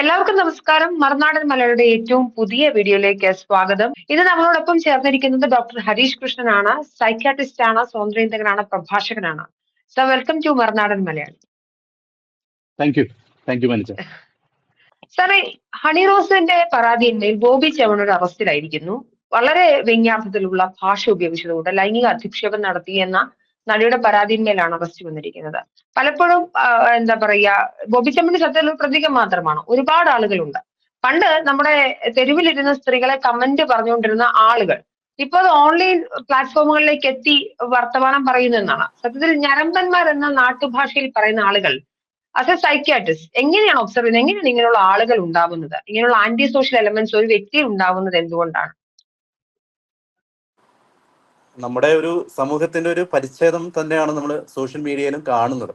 എല്ലാവർക്കും നമസ്കാരം. മറുനാടൻ മലയുടെ ഏറ്റവും പുതിയ വീഡിയോയിലേക്ക് സ്വാഗതം. ഇത് നമ്മളോടൊപ്പം ചേർന്നിരിക്കുന്നത് ഡോക്ടർ ഹരീഷ് കൃഷ്ണനാണ്. സൈക്യാട്രിസ്റ്റ് ആണ് സ്വാതന്ത്ര്യന്തകനാണ് പ്രഭാഷകനാണ്. So welcome to Marunadan Malayali. Thank you thank you Maneeja. സാറേ ഹണി റോസിന്റെ പരാതിന്മേൽ ബോബി ചവണൊരു അറസ്റ്റിലായിരിക്കുന്നു വളരെ വ്യംഗ്യാർത്ഥത്തിലുള്ള ഭാഷ ഉപയോഗിച്ചതുകൊണ്ട് ലൈംഗിക അധിക്ഷേപം നടത്തി എന്ന നടിയുടെ പരാതിന്മേലാണ് അറസ്റ്റ് വന്നിരിക്കുന്നത്. പലപ്പോഴും എന്താ പറയാ ഗോപിച്ചമ്മിന്റെ ശബ്ദത്തിൽ പ്രതീകം മാത്രമാണ്. ഒരുപാട് ആളുകളുണ്ട്. പണ്ട് നമ്മുടെ തെരുവിലിരുന്ന സ്ത്രീകളെ കമന്റ് പറഞ്ഞുകൊണ്ടിരുന്ന ആളുകൾ ഇപ്പൊ അത് ഓൺലൈൻ പ്ലാറ്റ്ഫോമുകളിലേക്ക് എത്തി വർത്തമാനം പറയുന്നു എന്നാണ്. സത്യത്തിൽ ഞരമ്പന്മാർ എന്ന നാട്ടുഭാഷയിൽ പറയുന്ന ആളുകൾ ആസ് എ സൈക്യാട്രിസ്റ്റ് എങ്ങനെയാണ് ഒബ്സർവ് ചെയ്യുന്നത്? എങ്ങനെയാണ് ഇങ്ങനെയുള്ള ആളുകൾ ഉണ്ടാവുന്നത്? ഇങ്ങനെയുള്ള ആന്റി സോഷ്യൽ എലമെന്റ്സ് ഒരു വ്യക്തിയിൽ ഉണ്ടാവുന്നത് എന്തുകൊണ്ടാണ്? നമ്മുടെ ഒരു സമൂഹത്തിന്റെ ഒരു പരിച്ഛേദം തന്നെയാണ് നമ്മൾ സോഷ്യൽ മീഡിയയിലും കാണുന്നത്.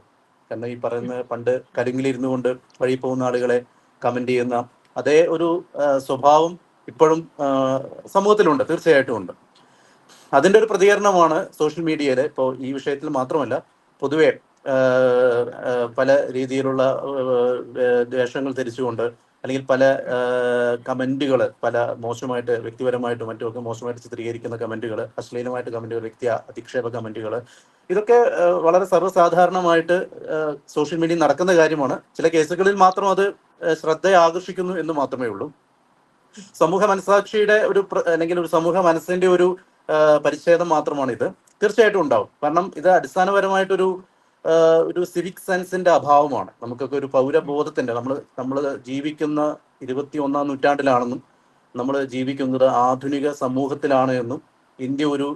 കാരണം ഈ പറയുന്ന പണ്ട് കരിങ്ങിലിരുന്നു കൊണ്ട് വഴി പോകുന്ന ആളുകളെ കമന്റ് ചെയ്യുന്ന അതേ ഒരു സ്വഭാവം ഇപ്പോഴും സമൂഹത്തിലുണ്ട്. തീർച്ചയായിട്ടും ഉണ്ട്. അതിന്റെ ഒരു പ്രതികരണമാണ് സോഷ്യൽ മീഡിയയിൽ ഇപ്പോൾ ഈ വിഷയത്തിൽ മാത്രമല്ല പൊതുവെ പല രീതിയിലുള്ള ആ, ദ്വേഷങ്ങൾ ധരിച്ചുകൊണ്ട് അല്ലെങ്കിൽ പല കമന്റുകൾ പല മോശമായിട്ട് വ്യക്തിപരമായിട്ടും മറ്റുമൊക്കെ മോശമായിട്ട് ചിത്രീകരിക്കുന്ന കമന്റുകൾ അശ്ലീലമായിട്ട് കമന്റുകൾ വ്യക്തി അധിക്ഷേപ കമന്റുകൾ ഇതൊക്കെ വളരെ സർവസാധാരണമായിട്ട് സോഷ്യൽ മീഡിയ നടക്കുന്ന കാര്യമാണ്. ചില കേസുകളിൽ മാത്രം അത് ശ്രദ്ധ ആകർഷിക്കുന്നു എന്ന് മാത്രമേ ഉള്ളൂ. സമൂഹ മനസാക്ഷിയുടെ ഒരു അല്ലെങ്കിൽ ഒരു സമൂഹ മനസ്സിന്റെ ഒരു പരിച്ഛേദം മാത്രമാണ് ഇത് തീർച്ചയായിട്ടും ഉണ്ടാവും. കാരണം ഇത് അടിസ്ഥാനപരമായിട്ടൊരു ഒരു സിവിക് സെൻസിന്റെ അഭാവമാണ്. നമുക്കൊക്കെ ഒരു പൗരബോധത്തിന്റെ നമ്മൾ നമ്മൾ ജീവിക്കുന്ന ഇരുപത്തി ഒന്നാം നൂറ്റാണ്ടിലാണെന്നും നമ്മൾ ജീവിക്കുന്നത് ആധുനിക സമൂഹത്തിലാണ് എന്നും ഇന്ത്യ ഒരു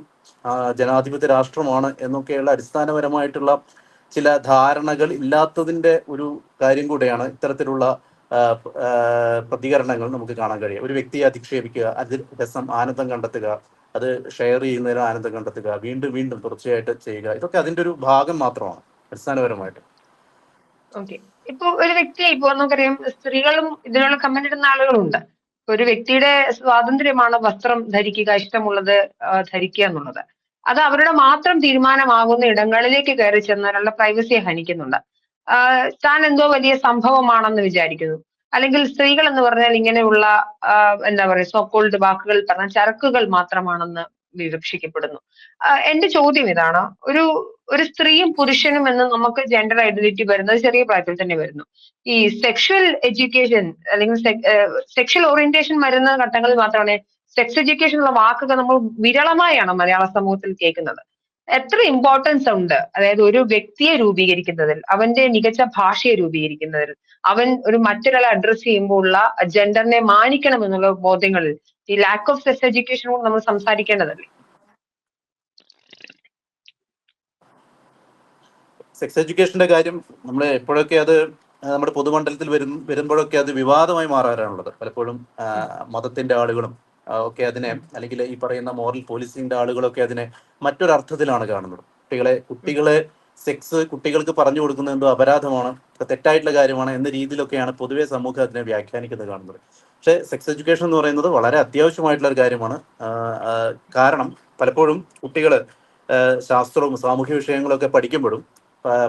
ജനാധിപത്യ രാഷ്ട്രമാണ് എന്നൊക്കെയുള്ള അടിസ്ഥാനപരമായിട്ടുള്ള ചില ധാരണകൾ ഇല്ലാത്തതിന്റെ ഒരു കാര്യം കൂടെയാണ് ഇത്തരത്തിലുള്ള പ്രതികരണങ്ങൾ നമുക്ക് കാണാൻ കഴിയും ഒരു വ്യക്തിയെ അധിക്ഷേപിക്കുക അതിൽ രസം ആനന്ദം കണ്ടെത്തുക അത് ഷെയർ ചെയ്യുന്നതിന് ആനന്ദം കണ്ടെത്തുക വീണ്ടും വീണ്ടും തുടർച്ചയായിട്ട് ചെയ്യുക ഇതൊക്കെ അതിന്റെ ഒരു ഭാഗം മാത്രമാണ്. അടിസ്ഥാനപരമായിട്ട്. ഓക്കെ. ഇപ്പൊ ഒരു വ്യക്തി ഇപ്പോ നമുക്കറിയാം സ്ത്രീകളും ഇതിനുള്ള കമന്റ് ഇടുന്ന ആളുകളുണ്ട്. ഒരു വ്യക്തിയുടെ സ്വാതന്ത്ര്യമാണ് വസ്ത്രം ധരിക്കുക ഇഷ്ടമുള്ളത് ധരിക്കുക എന്നുള്ളത്. അത് അവരുടെ മാത്രം തീരുമാനമാകുന്ന ഇടങ്ങളിലേക്ക് കയറി ചെന്നാലുള്ള പ്രൈവസിയെ ഹനിക്കുന്നുണ്ട്. താൻ എന്തോ വലിയ സംഭവമാണെന്ന് വിചാരിക്കുന്നു. അല്ലെങ്കിൽ സ്ത്രീകൾ എന്ന് പറഞ്ഞാൽ ഇങ്ങനെയുള്ള എന്താ പറയുക സോക്കോൾഡ് വാക്കുകൾ പറഞ്ഞ ചരക്കുകൾ മാത്രമാണെന്ന് വിവക്ഷിക്കപ്പെടുന്നു. എന്റെ ചോദ്യം ഇതാണ്. ഒരു ഒരു സ്ത്രീയും പുരുഷനും എന്ന് നമുക്ക് ജെൻഡർ ഐഡന്റിറ്റി വരുന്നത് ചെറിയ പ്രായത്തിൽ തന്നെ വരുന്നു. ഈ സെക്ഷൽ എഡ്യൂക്കേഷൻ അല്ലെങ്കിൽ സെക്ഷൽ ഓറിയന്റേഷൻ വരുന്ന ഘട്ടങ്ങളിൽ മാത്രമാണ് സെക്സ് എഡ്യൂക്കേഷൻ ഉള്ള വാക്കുകൾ നമ്മൾ വിരളമായാണ് മലയാള സമൂഹത്തിൽ കേൾക്കുന്നത്. എത്ര ഇമ്പോർട്ടൻസ് ഉണ്ട്? അതായത് ഒരു വ്യക്തിയെ രൂപീകരിക്കുന്നതിൽ അവന്റെ മികച്ച ഭാഷയെ രൂപീകരിക്കുന്നതിൽ അവൻ ഒരു മറ്റൊരാളെ അഡ്രസ് ചെയ്യുമ്പോൾ ഉള്ള ജെൻഡറിനെ മാനിക്കണം എന്നുള്ള ബോധ്യങ്ങളിൽ ഈ ലാക്ക് ഓഫ് സെക്സ് എഡ്യൂക്കേഷൻ നമ്മൾ സംസാരിക്കേണ്ടതല്ലേ? സെക്സ് എഡ്യൂക്കേഷന്റെ കാര്യം നമ്മൾ എപ്പോഴൊക്കെ അത് നമ്മുടെ പൊതുമണ്ഡലത്തിൽ വരും വരുമ്പോഴൊക്കെ അത് വിവാദമായി മാറാറാണുള്ളത്. പലപ്പോഴും മതത്തിന്റെ ആളുകളും ഒക്കെ അതിനെ അല്ലെങ്കിൽ ഈ പറയുന്ന മോറൽ പോലീസിന്റെ ആളുകളൊക്കെ അതിനെ മറ്റൊരർത്ഥത്തിലാണ് കാണുന്നത്. കുട്ടികളെ കുട്ടികളെ സെക്സ് കുട്ടികൾക്ക് പറഞ്ഞു കൊടുക്കുന്നത് എന്തോ അപരാധമാണ് തെറ്റായിട്ടുള്ള കാര്യമാണ് എന്ന രീതിയിലൊക്കെയാണ് പൊതുവെ സമൂഹം അതിനെ വ്യാഖ്യാനിക്കുന്നത് കാണുന്നത്. പക്ഷേ സെക്സ് എഡ്യൂക്കേഷൻ എന്ന് പറയുന്നത് വളരെ അത്യാവശ്യമായിട്ടുള്ള ഒരു കാര്യമാണ്. കാരണം പലപ്പോഴും കുട്ടികൾ ശാസ്ത്രവും സാമൂഹ്യ വിഷയങ്ങളൊക്കെ പഠിക്കുമ്പോഴും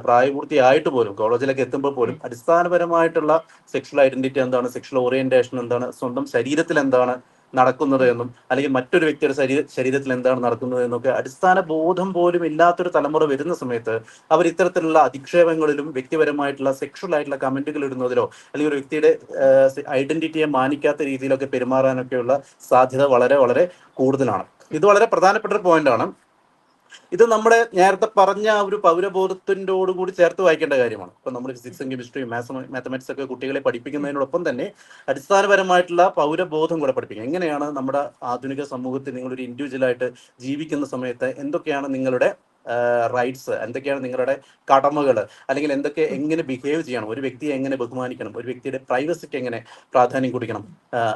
പ്രായപൂർത്തിയായിട്ട് പോലും കോളേജിലേക്ക് എത്തുമ്പോൾ പോലും അടിസ്ഥാനപരമായിട്ടുള്ള സെക്ഷൽ ഐഡന്റിറ്റി എന്താണ് സെക്ഷൽ ഓറിയന്റേഷൻ എന്താണ് സ്വന്തം ശരീരത്തിൽ എന്താണ് നടക്കുന്നത് എന്നും അല്ലെങ്കിൽ മറ്റൊരു വ്യക്തിയുടെ ശരീര ശരീരത്തിൽ എന്താണ് നടക്കുന്നത് എന്നൊക്കെ അടിസ്ഥാന ബോധം പോലും ഇല്ലാത്തൊരു തലമുറ വരുന്ന സമയത്ത് അവർ ഇത്തരത്തിലുള്ള അധിക്ഷേപങ്ങളിലും വ്യക്തിപരമായിട്ടുള്ള സെക്ഷൽ ആയിട്ടുള്ള കമന്റുകൾ ഇടുന്നതിലോ അല്ലെങ്കിൽ ഒരു വ്യക്തിയുടെ ഐഡന്റിറ്റിയെ മാനിക്കാത്ത രീതിയിലൊക്കെ പെരുമാറാനൊക്കെയുള്ള സാധ്യത വളരെ വളരെ കൂടുതലാണ്. ഇത് വളരെ പ്രധാനപ്പെട്ട ഒരു പോയിന്റാണ് ഇത് നമ്മുടെ നേരത്തെ പറഞ്ഞ ഒരു പൗരബോധത്തിന്റെയോട് കൂടി ചേർത്ത് വായിക്കേണ്ട കാര്യമാണ്. ഇപ്പൊ നമ്മൾ ഫിസിക്സും കെമിസ്ട്രിയും മാത്തമാറ്റിക്സ് ഒക്കെ കുട്ടികളെ പഠിപ്പിക്കുന്നതിനോടൊപ്പം തന്നെ അടിസ്ഥാനപരമായിട്ടുള്ള പൗരബോധം കൂടെ പഠിപ്പിക്കുക. എങ്ങനെയാണ് നമ്മുടെ ആധുനിക സമൂഹത്തിൽ നിങ്ങളൊരു ഇൻഡിവിജ്വൽ ആയിട്ട് ജീവിക്കുന്ന സമയത്ത് എന്തൊക്കെയാണ് നിങ്ങളുടെ റൈറ്റ്സ് എന്തൊക്കെയാണ് നിങ്ങളുടെ കടമകൾ അല്ലെങ്കിൽ എന്തൊക്കെ എങ്ങനെ ബിഹേവ് ചെയ്യണം? ഒരു വ്യക്തിയെ എങ്ങനെ ബഹുമാനിക്കണം? ഒരു വ്യക്തിയുടെ പ്രൈവസിക്ക് എങ്ങനെ പ്രാധാന്യം കൊടുക്കണം?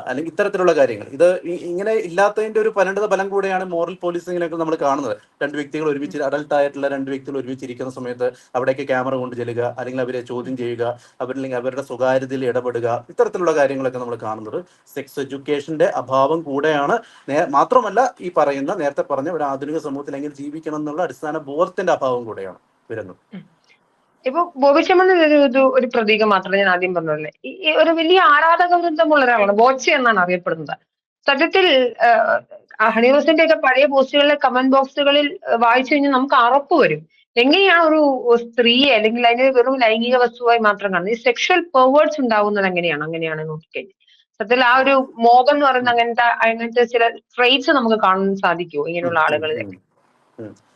അല്ലെങ്കിൽ ഇത്തരത്തിലുള്ള കാര്യങ്ങൾ. ഇത് ഇങ്ങനെ ഇല്ലാത്തതിന്റെ ഒരു പരിണിത ഫലം കൂടെയാണ് മോറൽ പോലീസിങ്ങിനൊക്കെ നമ്മൾ കാണുന്നത്. രണ്ട് വ്യക്തികൾ ഒരുമിച്ച് അഡൾട്ട് ആയിട്ടുള്ള രണ്ട് വ്യക്തികൾ ഒരുമിച്ച് ഇരിക്കുന്ന സമയത്ത് അവിടേക്ക് ക്യാമറ കൊണ്ട് ചെല്ലുക അല്ലെങ്കിൽ അവരെ ചോദ്യം ചെയ്യുക അവരില്ലെങ്കിൽ അവരുടെ സ്വകാര്യതയിൽ ഇടപെടുക ഇത്തരത്തിലുള്ള കാര്യങ്ങളൊക്കെ നമ്മൾ കാണുന്നത്. സെക്സ് എഡ്യൂക്കേഷന്റെ അഭാവം കൂടെയാണ്. മാത്രമല്ല ഈ പറയുന്ന നേരത്തെ പറഞ്ഞ ഒരു ആധുനിക സമൂഹത്തിൽ എങ്ങനെ ജീവിക്കണം എന്നുള്ള അടിസ്ഥാന ബോധത്തിന്റെ അഭാവം കൂടെയാണ് വരുന്നത്. ഇപ്പൊ ബോബിച്ചമ്മൻ ഒരു പ്രതീകം മാത്രമേ ഞാൻ ആദ്യം പറഞ്ഞല്ലേ ഈ ഒരു വലിയ ആരാധക വൃന്ദമുള്ള ഒരാളാണ് ബോച്ച എന്നാണ് അറിയപ്പെടുന്നത്. സത്യത്തിൽ ഹണിവസിന്റെ ഒക്കെ പഴയ പോസ്റ്റുകളിലെ കമന്റ് ബോക്സുകളിൽ വായിച്ചു കഴിഞ്ഞാൽ നമുക്ക് അറപ്പ് വരും. എങ്ങനെയാണ് ഒരു സ്ത്രീയെ അല്ലെങ്കിൽ അതിനെ വെറും ലൈംഗിക വസ്തുവായി മാത്രം കാണുന്നത്? ഈ സെക്ഷൽ പെർവേർഡ്സ് ഉണ്ടാവുന്നത് എങ്ങനെയാണ്? അങ്ങനെയാണ് നോക്കിക്കഴിഞ്ഞാൽ. സത്യത്തിൽ ആ ഒരു മോഹം എന്ന് പറയുന്ന അങ്ങനത്തെ അങ്ങനത്തെ ചില ട്രേറ്റ്സ് നമുക്ക് കാണാൻ സാധിക്കുമോ ഇങ്ങനെയുള്ള ആളുകളിൽ? ഉം, ഉം. ആ,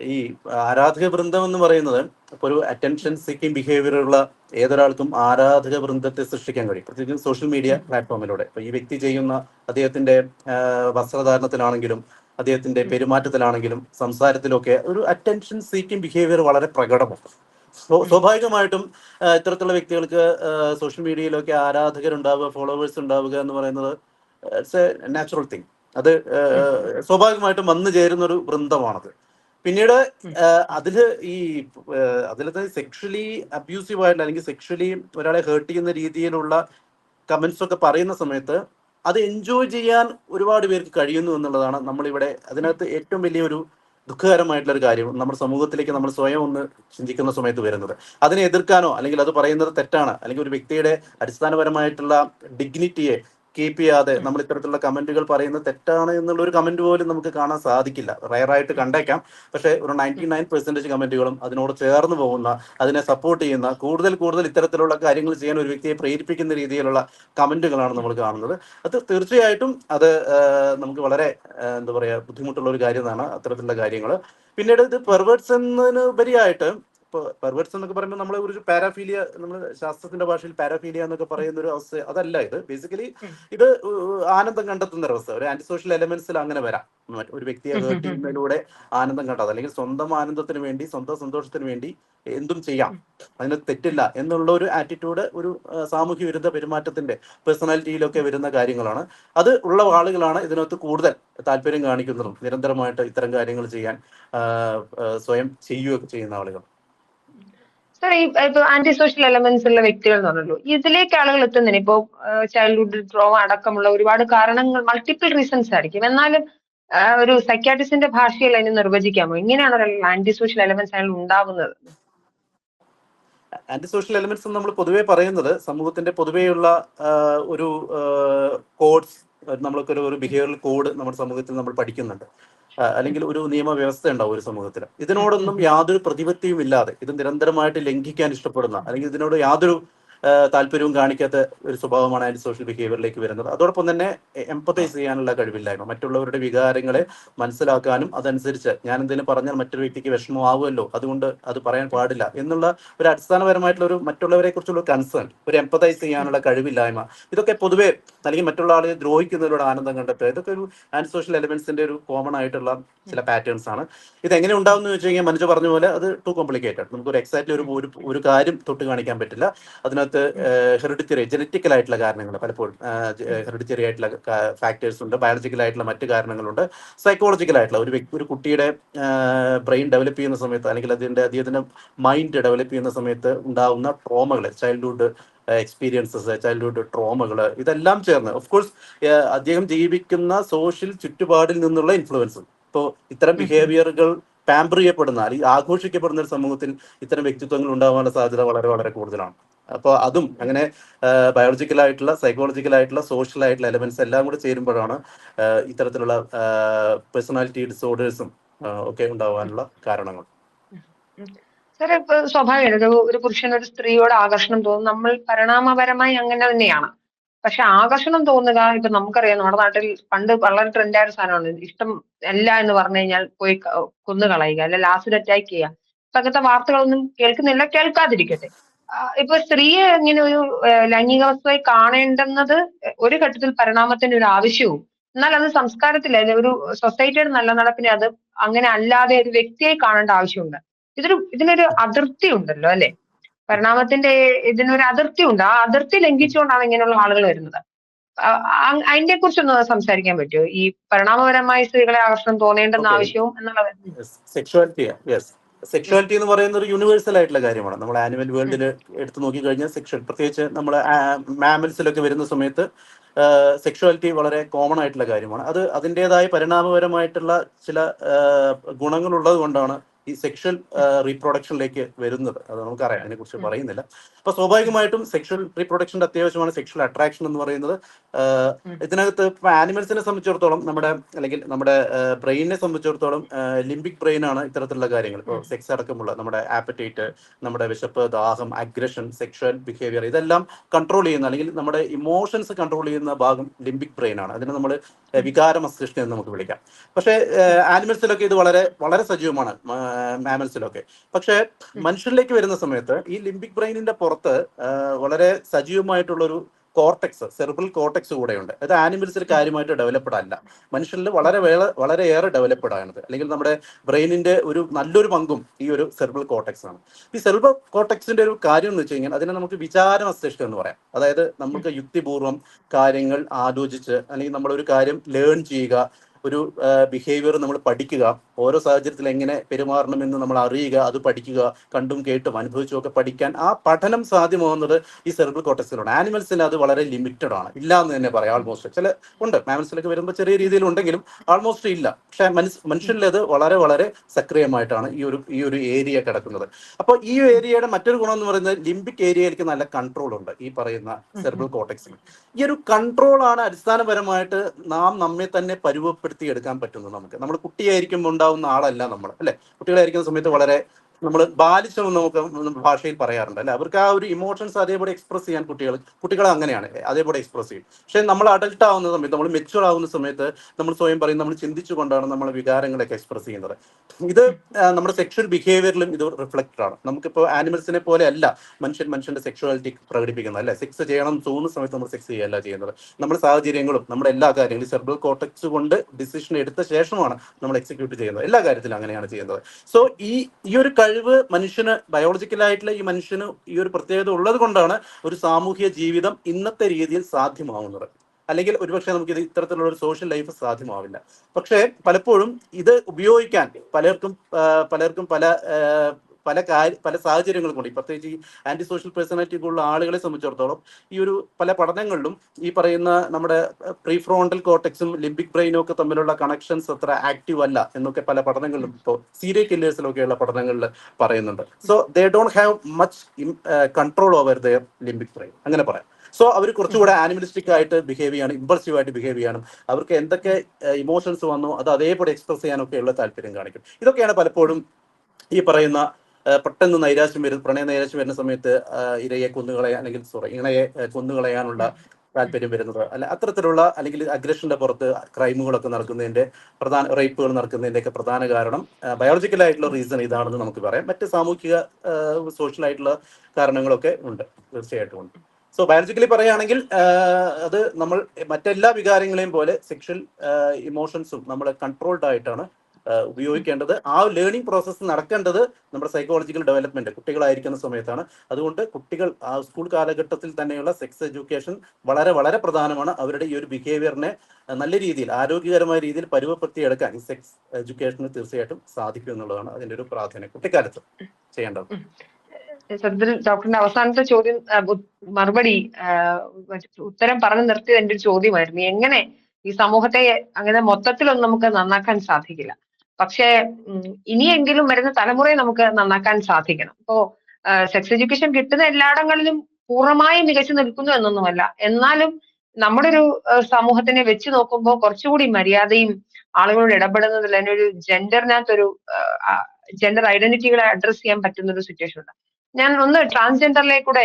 ഈ ആരാധക വൃന്ദം എന്ന് പറയുന്നത് ഇപ്പോൾ ഒരു അറ്റൻഷൻ സീക്കിംഗ് ബിഹേവിയർ ഉള്ള ഏതൊരാൾക്കും ആരാധക വൃന്ദത്തെ സൃഷ്ടിക്കാൻ കഴിയും. പ്രത്യേകിച്ചും സോഷ്യൽ മീഡിയ പ്ലാറ്റ്ഫോമിലൂടെ ഇപ്പൊ ഈ വ്യക്തി ചെയ്യുന്ന അദ്ദേഹത്തിന്റെ വസ്ത്രധാരണത്തിലാണെങ്കിലും അദ്ദേഹത്തിന്റെ പെരുമാറ്റത്തിലാണെങ്കിലും സംസാരത്തിലൊക്കെ ഒരു അറ്റൻഷൻ സീക്കിംഗ് ബിഹേവിയർ വളരെ പ്രകടമാണ്. സ്വാഭാവികമായിട്ടും ഇത്തരത്തിലുള്ള വ്യക്തികൾക്ക് സോഷ്യൽ മീഡിയയിലൊക്കെ ആരാധകരുണ്ടാവുക ഫോളോവേഴ്സ് ഉണ്ടാവുക എന്ന് പറയുന്നത് ഇറ്റ്സ് എ നാച്ചുറൽ തിങ് അത് സ്വാഭാവികമായിട്ടും വന്നു ചേരുന്ന ഒരു വൃന്ദമാണത്. പിന്നീട് അതിൽ ഈ അതിലത്തെ സെക്ഷലി അബ്യൂസീവ് ആയിട്ടുള്ള അല്ലെങ്കിൽ സെക്ഷലി ഒരാളെ ഹേർട്ട് ചെയ്യുന്ന രീതിയിലുള്ള കമന്റ്സ് ഒക്കെ പറയുന്ന സമയത്ത് അത് എൻജോയ് ചെയ്യാൻ ഒരുപാട് പേർക്ക് കഴിയുന്നു എന്നുള്ളതാണ് നമ്മളിവിടെ അതിനകത്ത് ഏറ്റവും വലിയൊരു ദുഃഖകരമായിട്ടുള്ള ഒരു കാര്യം. നമ്മുടെ സമൂഹത്തിലേക്ക് നമ്മൾ സ്വയം ഒന്ന് ചിന്തിക്കുന്ന സമയത്ത് വരുന്നത്. അതിനെ എതിർക്കാനോ അല്ലെങ്കിൽ അത് പറയുന്നത് തെറ്റാണ് അല്ലെങ്കിൽ ഒരു വ്യക്തിയുടെ അടിസ്ഥാനപരമായിട്ടുള്ള ഡിഗ്നിറ്റിയെ കീപ്പ് ചെയ്യാതെ നമ്മൾ ഇത്തരത്തിലുള്ള കമന്റുകൾ പറയുന്നത് തെറ്റാണ് എന്നുള്ള ഒരു കമന്റ് പോലും നമുക്ക് കാണാൻ സാധിക്കില്ല. റയറായിട്ട് കണ്ടേക്കാം. പക്ഷേ ഒരു നയന്റി നയൻ പെർസെന്റേജ് കമന്റുകളും അതിനോട് ചേർന്ന് പോകുന്ന അതിനെ സപ്പോർട്ട് ചെയ്യുന്ന കൂടുതൽ കൂടുതൽ ഇത്തരത്തിലുള്ള കാര്യങ്ങൾ ചെയ്യാൻ ഒരു വ്യക്തിയെ പ്രേരിപ്പിക്കുന്ന രീതിയിലുള്ള കമന്റുകളാണ് നമ്മൾ കാണുന്നത്. അത് തീർച്ചയായിട്ടും അത് നമുക്ക് വളരെ എന്താ പറയുക ബുദ്ധിമുട്ടുള്ള ഒരു കാര്യമാണ് അത്തരത്തിലുള്ള കാര്യങ്ങൾ. പിന്നീട് ഇത് പെർവേർട്സ് എന്നതിന് ഉപരിയായിട്ട് ഇപ്പോൾ പെർവേർട്സ് എന്നൊക്കെ പറയുമ്പോൾ നമ്മളെ ഒരു പാരാഫീലിയ നമ്മൾ ശാസ്ത്രത്തിന്റെ ഭാഷയിൽ പാരാഫീലിയ എന്നൊക്കെ പറയുന്ന ഒരു അവസ്ഥ അതല്ല ഇത്. ബേസിക്കലി ഇത് ആനന്ദം കണ്ടെത്തുന്ന ഒരു അവസ്ഥ. ഒരു ആന്റി സോഷ്യൽ എലമെന്റ്സിൽ അങ്ങനെ വരാം. ഒരു വ്യക്തിയെ ഹേർട്ട് ചെയ്യുന്നതിലൂടെ ആനന്ദം കണ്ടത് അല്ലെങ്കിൽ സ്വന്തം ആനന്ദത്തിന് വേണ്ടി സ്വന്തം സന്തോഷത്തിന് വേണ്ടി എന്തും ചെയ്യാം. അതിന് തെറ്റില്ല എന്നുള്ള ഒരു ആറ്റിറ്റ്യൂഡ് ഒരു സാമൂഹ്യ വിരുദ്ധ പെരുമാറ്റത്തിന്റെ പേഴ്സണാലിറ്റിയിലൊക്കെ വരുന്ന കാര്യങ്ങളാണ്. അത് ഉള്ള ആളുകളാണ് ഇതിനകത്ത് കൂടുതൽ താല്പര്യം കാണിക്കുന്നതും. നിരന്തരമായിട്ട് ഇത്തരം കാര്യങ്ങൾ ചെയ്യാൻ സ്വയം ചെയ്യുകയൊക്കെ ചെയ്യുന്ന ആളുകൾ. സാർ ആന്റി സോഷ്യൽ എലമെന്റ്സ് ഉള്ള വ്യക്തികൾ എന്ന് പറഞ്ഞല്ലോ. ഇതിലേക്ക് ആളുകൾ എത്തുന്നതിന് ഇപ്പോ ചൈൽഡ്ഹുഡ് ട്രോമ അടക്കമുള്ള ഒരുപാട് കാരണങ്ങൾ മൾട്ടിപ്പിൾ റീസൺസ് ആയിരിക്കും. എന്നാലും ഒരു സൈക്യാട്രിസ്റ്റിന്റെ ഭാഷയിൽ അതിനെ നിർവചിക്കാമോ? എങ്ങനെയാണ് ആന്റി സോഷ്യൽ എലമെന്റ്സ് അയാൾ ഉണ്ടാവുന്നത്. ആന്റി സോഷ്യൽ എലമെന്റ്സ് നമ്മൾ പൊതുവേ പറയുന്നത് സമൂഹത്തിന്റെ പൊതുവെയുള്ള ഒരു കോഡ്സ് നമ്മൾക്ക് ഒരു- ബിഹേവിയറൽ കോഡ് നമ്മുടെ സമൂഹത്തിൽ നമ്മൾ പഠിക്കുന്നുണ്ട്. അല്ലെങ്കിൽ ഒരു നിയമവ്യവസ്ഥ ഉണ്ടാവും ഒരു സമൂഹത്തിൽ ഇതിനോടൊന്നും യാതൊരു പ്രതിപത്തിയും ഇല്ലാതെ ഇത് നിരന്തരമായിട്ട് ലംഘിക്കാൻ ഇഷ്ടപ്പെടുന്ന അല്ലെങ്കിൽ ഇതിനോട് യാതൊരു താല്പര്യവും കാണിക്കാത്ത ഒരു സ്വഭാവമാണ് ആന്റി സോഷ്യൽ ബിഹേവിയറിലേക്ക് വരുന്നത്. അതോടൊപ്പം തന്നെ എംപത്തൈസ് ചെയ്യാനുള്ള കഴിവില്ലായ്മ മറ്റുള്ളവരുടെ വികാരങ്ങളെ മനസ്സിലാക്കാനും അതനുസരിച്ച് ഞാൻ എന്തെങ്കിലും പറഞ്ഞാൽ മറ്റൊരു വ്യക്തിക്ക് വിഷമമാവുമല്ലോ അതുകൊണ്ട് അത് പറയാൻ പാടില്ല എന്നുള്ള ഒരു അടിസ്ഥാനപരമായിട്ടുള്ള ഒരു മറ്റുള്ളവരെ കുറിച്ചുള്ള കൺസേൺ ഒരു എംപതൈസ് ചെയ്യാനുള്ള കഴിവില്ലായ്മ. ഇതൊക്കെ പൊതുവെ അല്ലെങ്കിൽ മറ്റുള്ള ആളുകളെ ദ്രോഹിക്കുന്നതിലൂടെ ആനന്ദം കണ്ടെത്തുക. ഇതൊക്കെ ഒരു ആൻഡ് സോഷ്യൽ എലമെന്റ്സിന്റെ ഒരു കോമൺ ആയിട്ടുള്ള ചില പാറ്റേൺസ് ആണ്. ഇത് എങ്ങനെ ഉണ്ടാവും എന്ന് കഴിഞ്ഞാൽ മനുഷ്യ പറഞ്ഞ പോലെ അത് ടു കോംപ്ലിക്കേറ്റഡ് നമുക്ക് ഒരു എക്സാക്ട്ലി ഒരു- ഒരു കാര്യം തൊട്ട് കാണിക്കാൻ പറ്റില്ല. അതിനകത്ത് ഹെറിഡിറ്ററി ജനറ്റിക്കൽ ആയിട്ടുള്ള കാരണങ്ങൾ പലപ്പോഴും ഹെറിഡിറ്ററി ആയിട്ടുള്ള ഫാക്ടേഴ്സ് ഉണ്ട്. ബയോളജിക്കൽ ആയിട്ടുള്ള മറ്റു കാരണങ്ങളുണ്ട്. സൈക്കോളജിക്കൽ ആയിട്ടുള്ള ഒരു വ്യക്തി ഒരു കുട്ടിയുടെ ബ്രെയിൻ ഡെവലപ്പ് ചെയ്യുന്ന സമയത്ത് അല്ലെങ്കിൽ അതിന്റെ അദ്ദേഹത്തിന്റെ മൈൻഡ് ഡെവലപ്പ് ചെയ്യുന്ന സമയത്ത് ഉണ്ടാകുന്ന ട്രോമകൾ ചൈൽഡ്ഹുഡ് എക്സ്പീരിയൻസസ് ചൈൽഡ്ഹുഡ് ട്രോമകൾ ഇതെല്ലാം ചേർന്ന് ഓഫ് കോഴ്സ് അദ്ദേഹം ജീവിക്കുന്ന സോഷ്യൽ ചുറ്റുപാടിൽ നിന്നുള്ള ഇൻഫ്ലുവൻസും ഇപ്പോൾ ഇത്തരം ബിഹേവിയറുകൾ പാമ്പർ ചെയ്യപ്പെടുന്ന അല്ലെങ്കിൽ ആഘോഷിക്കപ്പെടുന്ന ഒരു സമൂഹത്തിൽ ഇത്തരം വ്യക്തിത്വങ്ങൾ ഉണ്ടാകാനുള്ള സാധ്യത വളരെ വളരെ കൂടുതലാണ്. അപ്പോൾ അതും അങ്ങനെ ബയോളജിക്കൽ ആയിട്ടുള്ള സൈക്കോളജിക്കൽ ആയിട്ടുള്ള സോഷ്യൽ ആയിട്ടുള്ള എലമെന്റ്സ് എല്ലാം കൂടെ ചേരുമ്പോഴാണ് ഇത്തരത്തിലുള്ള പേഴ്സണാലിറ്റി ഡിസോർഡേഴ്സും ഒക്കെ ഉണ്ടാവാനുള്ള കാരണങ്ങൾ. സ്വാഭാവികം ഒരു പുരുഷൻ ഒരു സ്ത്രീയോട് ആകർഷണം തോന്നും നമ്മൾ പരിണാമപരമായി അങ്ങനെ തന്നെയാണ്. പക്ഷെ ആകർഷണം തോന്നുക ഇപ്പൊ നമുക്കറിയാം നമ്മുടെ നാട്ടിൽ പണ്ട് വളരെ ട്രെൻഡായ ഒരു സാധനമാണ് ഇഷ്ടം അല്ല എന്ന് പറഞ്ഞു കഴിഞ്ഞാൽ പോയി കൊന്നു കളയുക അല്ലെ ലാസ്റ്റ് അറ്റാക്ക് ചെയ്യുക ഇപ്പൊ അങ്ങനത്തെ വാർത്തകളൊന്നും കേൾക്കുന്നില്ല കേൾക്കാതിരിക്കട്ടെ. ഇപ്പൊ സ്ത്രീയെ ഇങ്ങനെ ഒരു ലൈംഗിക വസ്തുവായി കാണേണ്ടുന്നത് ഒരു ഘട്ടത്തിൽ പരിണാമത്തിന്റെ ഒരു ആവശ്യവും. എന്നാൽ അത് സംസ്കാരത്തിൽ ഒരു സൊസൈറ്റിയുടെ നല്ല നടപ്പിനെ അത് അങ്ങനെ അല്ലാതെ ഒരു വ്യക്തിയായി കാണേണ്ട ആവശ്യമുണ്ട്. ഇതൊരു ഇതിനൊരു അതിർത്തി ഉണ്ടല്ലോ അല്ലെ? പരിണാമത്തിന്റെ ഇതിനൊരു അതിർത്തി ഉണ്ട്. ആ അതിർത്തി ലംഘിച്ചുകൊണ്ടാണ് ഇങ്ങനെയുള്ള ആളുകൾ വരുന്നത്. അതിനെ കുറിച്ചൊന്ന് സംസാരിക്കാൻ പറ്റുമോ? ഈ പരിണാമപരമായി സ്ത്രീകളെ ആകർഷണം തോന്നേണ്ടെന്ന. ആവശ്യവും എന്നുള്ളത് സെക്ഷുവാലിറ്റി യെസ് സെക്ഷുവാലിറ്റി എന്ന് പറയുന്ന ഒരു യൂണിവേഴ്സൽ ആയിട്ടുള്ള കാര്യമാണ്. നമ്മൾ ആനിമൽ വേൾഡിൽ എടുത്തു നോക്കി കഴിഞ്ഞാൽ സെക്ഷൽ പ്രത്യേകിച്ച് നമ്മൾ മാമൽസിലൊക്കെ വരുന്ന സമയത്ത് സെക്ഷുവാലിറ്റി വളരെ കോമൺ ആയിട്ടുള്ള കാര്യമാണ്. അത് അതിന്റെതായ പരിണാമപരമായിട്ടുള്ള ചില ഗുണങ്ങൾ ഗുണങ്ങളുള്ളത് കൊണ്ടാണ് ഈ സെക്ഷൽ റീപ്രൊഡക്ഷനിലേക്ക് വരുന്നത്. അത് നമുക്കറിയാം. അതിനെക്കുറിച്ച് പറയുന്നില്ല. അപ്പൊ സ്വാഭാവികമായിട്ടും സെക്ഷൽ റീപ്രൊഡക്ഷന്റെ അത്യാവശ്യമാണ് സെക്ഷൽ അട്രാക്ഷൻ എന്ന് പറയുന്നത്. ഇതിനകത്ത് ഇപ്പൊ ആനിമൽസിനെ സംബന്ധിച്ചിടത്തോളം നമ്മുടെ അല്ലെങ്കിൽ നമ്മുടെ ബ്രെയിനിനെ സംബന്ധിച്ചിടത്തോളം ലിംബിക് ബ്രെയിൻ ആണ് ഇത്തരത്തിലുള്ള കാര്യങ്ങൾ. ഇപ്പോൾ സെക്സ് അടക്കമുള്ള നമ്മുടെ ആപ്പറ്റൈറ്റ് നമ്മുടെ വിശപ്പ് ദാഹം അഗ്രഷൻ സെക്ഷൽ ബിഹേവിയർ ഇതെല്ലാം കൺട്രോൾ ചെയ്യുന്ന അല്ലെങ്കിൽ നമ്മുടെ ഇമോഷൻസ് കൺട്രോൾ ചെയ്യുന്ന ഭാഗം ലിംബിക് ബ്രെയിൻ ആണ്. അതിനെ നമ്മൾ വികാര മസ്തിഷ്കം എന്ന് നമുക്ക് വിളിക്കാം. പക്ഷേ ആനിമൽസിലൊക്കെ ഇത് വളരെ വളരെ സജീവമാണ്. മാമൽസിലൊക്കെ. പക്ഷെ മനുഷ്യരിലേക്ക് വരുന്ന സമയത്ത് ഈ ലിംബിക് ബ്രെയിനിന്റെ പുറത്ത് വളരെ സജീവമായിട്ടുള്ളൊരു കോർട്ടെക്സ് സെറിബ്രൽ കോർട്ടെക്സ് കൂടെയുണ്ട്. അത് ആനിമൽസിൽ കാര്യമായിട്ട് ഡെവലപ്ഡ് അല്ല. മനുഷ്യരിൽ വളരെ വളരെ ഏറെ ഡെവലപ്ഡ് ആണത്. അല്ലെങ്കിൽ നമ്മുടെ ബ്രെയിനിന്റെ ഒരു നല്ലൊരു പങ്കും ഈ ഒരു സെറിബ്രൽ കോർട്ടെക്സ് ആണ്. ഈ സെറിബ്രൽ കോർട്ടെക്സിന്റെ ഒരു കാര്യം എന്ന് വെച്ച് കഴിഞ്ഞാൽ അതിനെ നമുക്ക് വിചാര മസ്തിഷ്കം എന്ന് പറയാം. അതായത് നമുക്ക് യുക്തിപൂർവം കാര്യങ്ങൾ ആലോചിച്ച് അല്ലെങ്കിൽ നമ്മളൊരു കാര്യം ലേൺ ചെയ്യുക ഒരു ബിഹേവിയർ നമ്മൾ പഠിക്കുക ഓരോ സാഹചര്യത്തിൽ എങ്ങനെ പെരുമാറണമെന്ന് നമ്മൾ അറിയുക അത് പഠിക്കുക കണ്ടും കേട്ടും അനുഭവിച്ചും ഒക്കെ പഠിക്കാൻ ആ പഠനം സാധ്യമാകുന്നത് ഈ സെറിബ്രൽ കോട്ടക്സിലാണ് ആനിമൽസിൽ അത് വളരെ ലിമിറ്റഡ് ആണ്. ഇല്ല എന്ന് തന്നെ പറയാം ആൾമോസ്റ്റ് ചില ഉണ്ട്. മാമൽസിലൊക്കെ വരുമ്പോൾ ചെറിയ രീതിയിൽ ഉണ്ടെങ്കിലും ആൾമോസ്റ്റ് ഇല്ല. പക്ഷെ മനുഷ്യരിൽ അത് വളരെ വളരെ സക്രിയമായിട്ടാണ് ഈ ഒരു ഈ ഒരു ഏരിയ കിടക്കുന്നത്. അപ്പോൾ ഈ ഏരിയയുടെ മറ്റൊരു ഗുണം എന്ന് പറയുന്നത് ലിംബിക് ഏരിയയിലേക്ക് നല്ല കൺട്രോൾ ഉണ്ട് ഈ പറയുന്ന സെറിബ്രൽ കോട്ടക്സിന് ഈ ഒരു കൺട്രോൾ ആണ് അടിസ്ഥാനപരമായിട്ട് നാം നമ്മെ തന്നെ പരുവപ്പെടുത്തി എടുക്കാൻ പറ്റുന്നത് നമുക്ക്. നമ്മൾ കുട്ടിയായിരിക്കുമ്പോൾ ഉണ്ടാവുന്ന ആളല്ല നമ്മൾ അല്ലെ? കുട്ടികളായിരിക്കുന്ന സമയത്ത് വളരെ നമ്മൾ ബാലിശം നമുക്ക് ഭാഷയിൽ പറയാറുണ്ട് അല്ലെ? അവർക്ക് ആ ഒരു ഇമോഷൻസ് അതേപോലെ എക്സ്പ്രസ് ചെയ്യാൻ കുട്ടികൾ കുട്ടികൾ അങ്ങനെയാണ് അതേപോലെ എക്സ്പ്രസ് ചെയ്യും. പക്ഷേ നമ്മൾ അഡൽട്ട് ആവുന്ന സമയത്ത് നമ്മൾ മെച്ചുവർ ആവുന്ന സമയത്ത് നമ്മൾ സ്വയം പറയും നമ്മൾ ചിന്തിച്ചുകൊണ്ടാണ് നമ്മൾ വികാരങ്ങളൊക്കെ എക്സ്പ്രസ് ചെയ്യുന്നത്. ഇത് നമ്മുടെ സെക്ഷൽ ബിഹേവിയറിലും ഇത് റിഫ്ലക്റ്റഡ് ആണ്. നമുക്കിപ്പോൾ ആനിമൽസിനെ പോലെ അല്ല മനുഷ്യൻ മനുഷ്യന്റെ സെക്ഷുവാലിറ്റി പ്രകടിപ്പിക്കുന്നത് അല്ലെ? സെക്സ് ചെയ്യണം തോന്നുന്ന സമയത്ത് നമ്മൾ സെക്സ് ചെയ്യല്ല ചെയ്യുന്നത്. നമ്മുടെ സാഹചര്യങ്ങളും നമ്മുടെ എല്ലാ കാര്യങ്ങളും സെർബൽ കോട്ടക്സ് കൊണ്ട് ഡിസിഷൻ എടുത്ത ശേഷമാണ് നമ്മൾ എക്സിക്യൂട്ട് ചെയ്യുന്നത്. എല്ലാ കാര്യത്തിലും അങ്ങനെയാണ് ചെയ്യുന്നത്. സോ ഈ ഈ ഒരു മനുഷ്യന് ബയോളജിക്കലായിട്ടുള്ള ഈ മനുഷ്യന് ഈ ഒരു പ്രത്യേകത ഉള്ളത് കൊണ്ടാണ് ഒരു സാമൂഹ്യ ജീവിതം ഇന്നത്തെ രീതിയിൽ സാധ്യമാവുന്നത്. അല്ലെങ്കിൽ ഒരുപക്ഷെ നമുക്ക് ഇത് ഇത്തരത്തിലുള്ള ഒരു സോഷ്യൽ ലൈഫ് സാധ്യമാവില്ല. പക്ഷേ പലപ്പോഴും ഇത് ഉപയോഗിക്കാൻ പലർക്കും പലർക്കും പല പല കാര്യ പല സാഹചര്യങ്ങളും കൊണ്ട്. പ്രത്യേകിച്ച് ഈ ആന്റി സോഷ്യൽ പേഴ്സണാലിറ്റി ഉള്ള ആളുകളെ സംബന്ധിച്ചിടത്തോളം ഈ ഒരു പല പഠനങ്ങളിലും ഈ പറയുന്ന നമ്മുടെ പ്രീ ഫ്രോണ്ടൽ കോട്ടക്സും ലിംബിക് ബ്രെയിനും ഒക്കെ തമ്മിലുള്ള കണക്ഷൻസ് അത്ര ആക്റ്റീവ് അല്ല എന്നൊക്കെ പല പഠനങ്ങളിലും ഇപ്പോൾ സീരിയൽ കില്ലേഴ്സിലൊക്കെയുള്ള പഠനങ്ങളിൽ പറയുന്നുണ്ട്. So they don't have much control over their limbic brain അങ്ങനെ പറയാം. സോ അവർ കുറച്ചുകൂടെ ആനിമലിസ്റ്റിക് ആയിട്ട് ബിഹേവ് ചെയ്യണം ഇമ്പൾസീവ് ആയിട്ട് ബിഹേവ് ചെയ്യണം. അവർക്ക് എന്തൊക്കെ ഇമോഷൻസ് വന്നോ അത് അതേപോലെ എക്സ്പ്രസ് ചെയ്യാനൊക്കെയുള്ള താല്പര്യം കാണിക്കും. ഇതൊക്കെയാണ് പലപ്പോഴും ഈ പറയുന്ന പെട്ടെന്ന് നൈരാശ്യം വരുന്ന പ്രണയ നൈരാശ്യം വരുന്ന സമയത്ത് ഇരയെ കൊന്നുകളയാൻ അല്ലെങ്കിൽ സോറി ഇണയെ കൊന്നുകളയാനുള്ള താല്പര്യം വരുന്നത്. അല്ല അത്തരത്തിലുള്ള അല്ലെങ്കിൽ അഗ്രഷന്റെ പുറത്ത് ക്രൈമുകളൊക്കെ നടക്കുന്നതിന്റെ പ്രധാന റേപ്പുകൾ നടക്കുന്നതിന്റെ ഒക്കെ പ്രധാന കാരണം ബയോളജിക്കൽ ആയിട്ടുള്ള റീസൺ ഇതാണെന്ന് നമുക്ക് പറയാം. മറ്റ് സാമൂഹിക സോഷ്യൽ ആയിട്ടുള്ള കാരണങ്ങളൊക്കെ ഉണ്ട് തീർച്ചയായിട്ടും ഉണ്ട്. സോ ബയോളജിക്കലി പറയുകയാണെങ്കിൽ അത് നമ്മൾ മറ്റെല്ലാ വികാരങ്ങളെയും പോലെ സെക്ഷൽ ഇമോഷൻസും നമ്മൾ കൺട്രോൾഡ് ആയിട്ടാണ് ഉപയോഗിക്കേണ്ടത്. ആ ലേണിംഗ് പ്രോസസ്സ് നടക്കേണ്ടത് നമ്മുടെ സൈക്കോളജിക്കൽ ഡെവലപ്മെന്റ് കുട്ടികളായിരിക്കുന്ന സമയത്താണ്. അതുകൊണ്ട് കുട്ടികൾ ആ സ്കൂൾ കാലഘട്ടത്തിൽ തന്നെയുള്ള സെക്സ് എഡ്യൂക്കേഷൻ വളരെ വളരെ പ്രധാനമാണ് അവരുടെ ഈ ഒരു ബിഹേവിയറിനെ നല്ല രീതിയിൽ ആരോഗ്യകരമായ രീതിയിൽ പരുവപ്പെടുത്തിയെടുക്കാൻ ഈ സെക്സ് എഡ്യൂക്കേഷന് തീർച്ചയായിട്ടും സാധിക്കും എന്നുള്ളതാണ് അതിന്റെ ഒരു പ്രാധാന്യം കുട്ടിക്കാലത്ത് ചെയ്യേണ്ടത്. ഡോക്ടറിന്റെ അവസാനത്തെ ചോദ്യം മറുപടി ഉത്തരം പറഞ്ഞു നിർത്തിയത് എന്റെ ഒരു ചോദ്യമായിരുന്നു. എങ്ങനെ ഈ സമൂഹത്തെ അങ്ങനെ മൊത്തത്തിലൊന്നും നമുക്ക് നന്നാക്കാൻ സാധിക്കില്ല? പക്ഷേ ഇനിയെങ്കിലും വരുന്ന തലമുറയെ നമുക്ക് നന്നാക്കാൻ സാധിക്കണം. ഇപ്പോ സെക്സ് എഡ്യൂക്കേഷൻ കിട്ടുന്ന എല്ലായിടങ്ങളിലും പൂർണമായും മികച്ചു നിൽക്കുന്നു എന്നൊന്നുമല്ല. എന്നാലും നമ്മുടെ ഒരു സമൂഹത്തിനെ വെച്ച് നോക്കുമ്പോൾ കുറച്ചുകൂടി മര്യാദയും ആളുകളോട് ഇടപെടുന്നതിൽ തന്നെ ഒരു ജെൻഡറിനകത്തൊരു ജെൻഡർ ഐഡന്റിറ്റികളെ അഡ്രസ് ചെയ്യാൻ പറ്റുന്ന ഒരു സിറ്റുവേഷൻ ഉണ്ട് ഞാൻ ഒന്ന് ട്രാൻസ്ജെൻഡറിലെ കൂടെ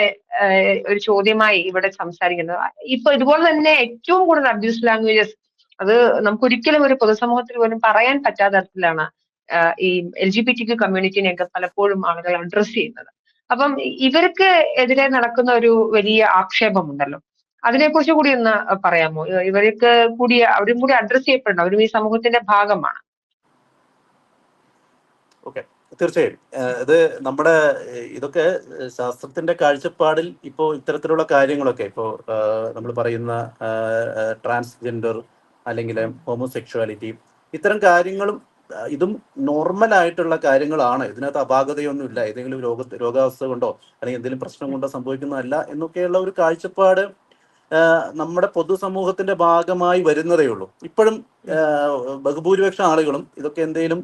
ഒരു ചോദ്യമായി ഇവിടെ സംസാരിക്കുന്നത്. ഇപ്പൊ ഇതുപോലെ തന്നെ ഏറ്റവും കൂടുതൽ അബ്യൂസ് ലാംഗ്വേജസ് അത് നമുക്കൊരിക്കലും ഒരു പൊതുസമൂഹത്തിൽ പോലും പറയാൻ പറ്റാത്ത തരത്തിലാണ് ഈ L G B T Q കമ്മ്യൂണിറ്റിനെയൊക്കെ പലപ്പോഴും ആളുകൾ അഡ്രസ് ചെയ്യുന്നത്. അപ്പം ഇവർക്ക് എതിരെ നടക്കുന്ന ഒരു വലിയ ആക്ഷേപമുണ്ടല്ലോ. അതിനെക്കുറിച്ച് കൂടി ഒന്ന് പറയാമോ? ഇവർക്ക് കൂടി അവരും കൂടി അഡ്രസ് ചെയ്യപ്പെടണം. അവരും ഈ സമൂഹത്തിന്റെ ഭാഗമാണ്. തീർച്ചയായും. ഇത് നമ്മുടെ ഇതൊക്കെ ശാസ്ത്രത്തിന്റെ കാഴ്ചപ്പാടിൽ ഇപ്പോൾ ഇത്തരത്തിലുള്ള കാര്യങ്ങളൊക്കെ ഇപ്പോൾ നമ്മൾ പറയുന്ന ട്രാൻസ്ജെൻഡർ അല്ലെങ്കിൽ ഹോമോസെക്ഷുവാലിറ്റി ഇത്തരം കാര്യങ്ങളും ഇതും നോർമൽ ആയിട്ടുള്ള കാര്യങ്ങളാണ്. ഇതിനകത്ത് അപാകതയൊന്നുമില്ല. ഏതെങ്കിലും രോഗ രോഗാവസ്ഥ കൊണ്ടോ അല്ലെങ്കിൽ എന്തെങ്കിലും പ്രശ്നം കൊണ്ടോ സംഭവിക്കുന്നതല്ല എന്നൊക്കെയുള്ള ഒരു കാഴ്ചപ്പാട് നമ്മുടെ പൊതുസമൂഹത്തിന്റെ ഭാഗമായി വരുന്നതേ ഉള്ളൂ. ഇപ്പോഴും ബഹുഭൂരിപക്ഷം ആളുകളും ഇതൊക്കെ എന്തെങ്കിലും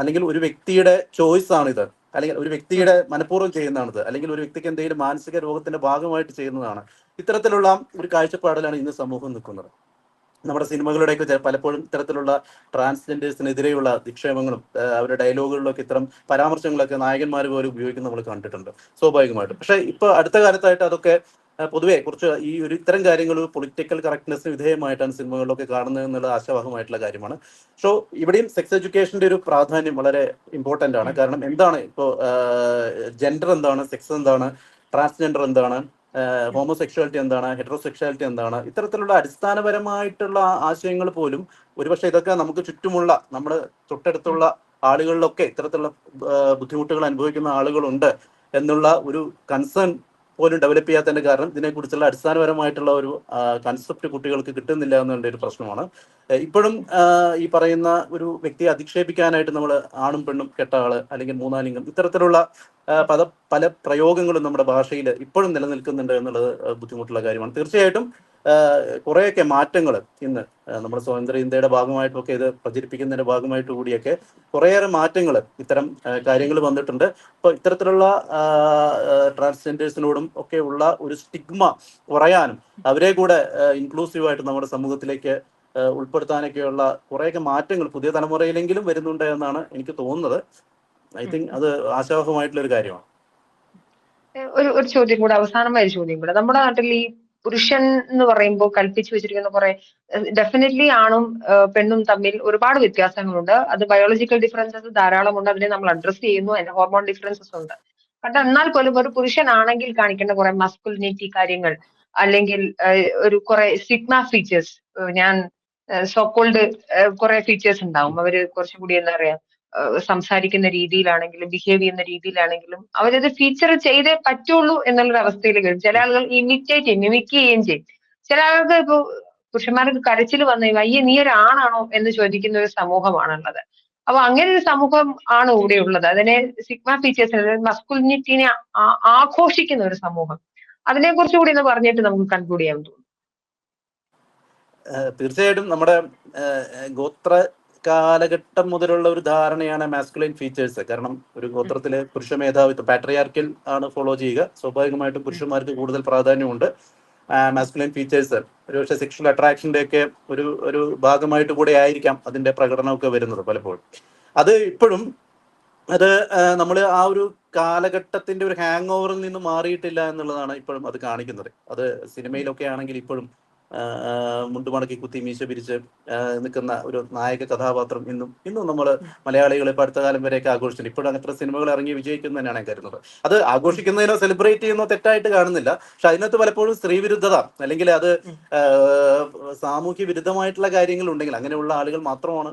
അല്ലെങ്കിൽ ഒരു വ്യക്തിയുടെ ചോയ്സ് ആണിത് അല്ലെങ്കിൽ ഒരു വ്യക്തിയുടെ മനഃപൂർവം ചെയ്യുന്നതാണിത്. അല്ലെങ്കിൽ ഒരു വ്യക്തിക്ക് എന്തെങ്കിലും മാനസിക രോഗത്തിന്റെ ഭാഗമായിട്ട് ചെയ്യുന്നതാണ്. ഇത്തരത്തിലുള്ള ഒരു കാഴ്ചപ്പാടിലാണ് ഇന്ന് സമൂഹം നിൽക്കുന്നത്. നമ്മുടെ സിനിമകളുടെയൊക്കെ പലപ്പോഴും ഇത്തരത്തിലുള്ള ട്രാൻസ്ജെൻഡേഴ്സിനെതിരെയുള്ള നിക്ഷേപങ്ങളും അവരുടെ ഡയലോഗുകളിലൊക്കെ ഇത്തരം പരാമർശങ്ങളൊക്കെ നായകന്മാർ പോലും ഉപയോഗിക്കുന്നത് നമ്മൾ കണ്ടിട്ടുണ്ട് സ്വാഭാവികമായിട്ടും. പക്ഷേ ഇപ്പൊ അടുത്ത കാലത്തായിട്ട് അതൊക്കെ പൊതുവെ കുറച്ച് ഈ ഒരു ഇത്തരം കാര്യങ്ങൾ പൊളിറ്റിക്കൽ കറക്റ്റ്നെസ്സിന് വിധേയമായിട്ടാണ് സിനിമകളിലൊക്കെ കാണുന്നത് എന്നുള്ള ആശാവഹമായിട്ടുള്ള കാര്യമാണ്. സോ ഇവിടെയും സെക്സ് എഡ്യൂക്കേഷന്റെ ഒരു പ്രാധാന്യം വളരെ ഇമ്പോർട്ടന്റ് ആണ്. കാരണം എന്താണ് ഇപ്പോൾ ജെൻഡർ എന്താണ് സെക്സ് എന്താണ് ട്രാൻസ്ജെൻഡർ എന്താണ് ഹോമോസെക്ഷുവാലിറ്റി എന്താണ് ഹെറ്ററോസെക്ഷുവാലിറ്റി എന്താണ് ഇത്തരത്തിലുള്ള അടിസ്ഥാനപരമായിട്ടുള്ള ആശയങ്ങൾ പോലും ഒരുപക്ഷെ ഇതൊക്കെ നമുക്ക് ചുറ്റുമുള്ള നമ്മൾ തൊട്ടടുത്തുള്ള ആളുകളിലൊക്കെ ഇത്തരത്തിലുള്ള ബുദ്ധിമുട്ടുകൾ അനുഭവിക്കുന്ന ആളുകളുണ്ട് എന്നുള്ള ഒരു കൺസേൺ പോലും ഡെവലപ്പ് ചെയ്യാത്തതിന്റെ കാരണം ഇതിനെക്കുറിച്ചുള്ള അടിസ്ഥാനപരമായിട്ടുള്ള ഒരു കൺസെപ്റ്റ് കുട്ടികൾക്ക് കിട്ടുന്നില്ല എന്നുള്ള ഒരു പ്രശ്നമാണ്. ഇപ്പോഴും ഈ പറയുന്ന ഒരു വ്യക്തിയെ അധിക്ഷേപിക്കാനായിട്ട് നമ്മൾ ആണും പെണ്ണും കെട്ട ആൾ അല്ലെങ്കിൽ മൂന്നാലിംഗം ഇത്തരത്തിലുള്ള പല പല പ്രയോഗങ്ങളും നമ്മുടെ ഭാഷയിൽ ഇപ്പോഴും നിലനിൽക്കുന്നുണ്ട് എന്നുള്ളത് ബുദ്ധിമുട്ടുള്ള കാര്യമാണ്. തീർച്ചയായിട്ടും കുറേയൊക്കെ മാറ്റങ്ങൾ ഇന്ന് നമ്മുടെ സ്വതന്ത്ര ഇന്ത്യയുടെ ഭാഗമായിട്ടൊക്കെ ഇത് പ്രചരിപ്പിക്കുന്നതിന്റെ ഭാഗമായിട്ട് കൂടിയൊക്കെ കുറേയേറെ മാറ്റങ്ങൾ ഇത്തരം കാര്യങ്ങൾ വന്നിട്ടുണ്ട്. അപ്പോൾ ഇത്തരത്തിലുള്ള ട്രാൻസ്ജെൻഡേഴ്സിനോടും ഒക്കെ ഉള്ള ഒരു സ്റ്റിഗ്മ കുറയാനും അവരെ കൂടെ ഇൻക്ലൂസീവായിട്ട് നമ്മുടെ സമൂഹത്തിലേക്ക് ഉൾപ്പെടുത്താനൊക്കെയുള്ള കുറേയൊക്കെ മാറ്റങ്ങൾ പുതിയ തലമുറയിലെങ്കിലും വരുന്നുണ്ട് എന്നാണ് എനിക്ക് തോന്നുന്നത്. ഐ തിങ്ക് അത് ആശാവഹമായിട്ടുള്ള ഒരു കാര്യമാണ് ഒരു ഒരു ചോദ്യം കൂടെ അവസാനമായ ചോദ്യം കൂടെ. നമ്മുടെ നാട്ടിൽ ഈ പുരുഷൻ എന്ന് പറയുമ്പോൾ കൽപ്പിച്ചു വെച്ചിരിക്കുന്ന കുറെ ഡെഫിനറ്റ്ലി ആണും പെണ്ണും തമ്മിൽ ഒരുപാട് വ്യത്യാസങ്ങളുണ്ട്. അത് ബയോളജിക്കൽ ഡിഫറൻസസ് ധാരാളമുണ്ട്. അതിനെ നമ്മൾ അഡ്രസ്സ് ചെയ്യുന്നു. അതിന്റെ ഹോർമോൺ ഡിഫറൻസസ് ഉണ്ട്. പക്ഷെ എന്നാൽ പോലും ഒരു പുരുഷനാണെങ്കിൽ കാണിക്കേണ്ട കുറെ മസ്കുലിനിറ്റി കാര്യങ്ങൾ അല്ലെങ്കിൽ ഒരു കുറെ സിഗ്മ ഫീച്ചേഴ്സ് ഞാൻ സോക്കോൾഡ് കുറെ ഫീച്ചേഴ്സ് ഉണ്ടാവും. അവർ കുറച്ചും കൂടി എന്താ പറയാ സംസാരിക്കുന്ന രീതിയിലാണെങ്കിലും ബിഹേവ് ചെയ്യുന്ന രീതിയിലാണെങ്കിലും അവരത് ഫീച്ചർ ചെയ്തേ പറ്റുള്ളൂ എന്നുള്ളൊരു അവസ്ഥയിൽ വരും. ചില ആളുകൾ ഇമിറ്റേറ്റ് ചെയ്യും മിമിക്ക് ചെയ്യുകയും ചെയ്യും. ചില ആളുകൾക്ക് ഇപ്പൊ പുരുഷന്മാർക്ക് കരച്ചിൽ വന്നു അയ്യേ നീ ഒരാണാണോ എന്ന് ചോദിക്കുന്ന ഒരു സമൂഹമാണുള്ളത്. അപ്പൊ അങ്ങനെ ഒരു സമൂഹം ആണ് ഇവിടെ ഉള്ളത്. അതിനെ സിഗ്മ ഫീച്ചേഴ്സ് മസ്കുലിനിറ്റിനെ ആഘോഷിക്കുന്ന ഒരു സമൂഹം. അതിനെ കുറിച്ച് കൂടി ഒന്ന് പറഞ്ഞിട്ട് നമുക്ക് കൺക്ലൂഡ് ചെയ്യാൻ തോന്നുന്നു തീർച്ചയായിട്ടും നമ്മുടെ ഗോത്ര കാലഘട്ടം മുതലുള്ള ഒരു ധാരണയാണ് മാസ്കുലൈൻ ഫീച്ചേഴ്സ് കാരണം ഒരു ഗോത്രത്തിലെ പുരുഷ മേധാവിത്വം പാട്രിയാർക്കിൽ ആണ് ഫോളോ ചെയ്യുക. സ്വാഭാവികമായിട്ടും പുരുഷന്മാർക്ക് കൂടുതൽ പ്രാധാന്യമുണ്ട് മാസ്കുലൈൻ ഫീച്ചേഴ്സ് ഒരുപക്ഷെ സെക്ഷൽ അട്രാക്ഷന്റെ ഒക്കെ ഒരു ഒരു ഭാഗമായിട്ട് കൂടെ ആയിരിക്കാം അതിന്റെ പ്രകടനമൊക്കെ വരുന്നത് പലപ്പോഴും. അത് ഇപ്പോഴും അത് നമ്മൾ ആ ഒരു കാലഘട്ടത്തിന്റെ ഒരു ഹാങ് ഓവറിൽ നിന്ന് മാറിയിട്ടില്ല എന്നുള്ളതാണ് ഇപ്പോഴും അത് കാണിക്കുന്നത്. അത് സിനിമയിലൊക്കെ ആണെങ്കിൽ ഇപ്പോഴും മുണ്ടുമടക്കി കുത്തി മീശ പിരിച്ച് നിൽക്കുന്ന ഒരു നായക കഥാപാത്രം ഇന്നും ഇന്നും നമ്മൾ മലയാളികൾ ഇപ്പോൾ അടുത്ത കാലം വരെയൊക്കെ ആഘോഷിച്ചിട്ടുണ്ട്. ഇപ്പോഴും അങ്ങനത്തെ സിനിമകൾ ഇറങ്ങി വിജയിക്കുന്നു തന്നെയാണ് ഞാൻ കരുതുന്നത്. അത് ആഘോഷിക്കുന്നതിനോ സെലിബ്രേറ്റ് ചെയ്യുന്നോ തെറ്റായിട്ട് കാണുന്നില്ല. പക്ഷെ അതിനകത്ത് പലപ്പോഴും സ്ത്രീ വിരുദ്ധത അല്ലെങ്കിൽ അത് സാമൂഹ്യ വിരുദ്ധമായിട്ടുള്ള കാര്യങ്ങൾ ഉണ്ടെങ്കിൽ അങ്ങനെയുള്ള ആളുകൾ മാത്രമാണ്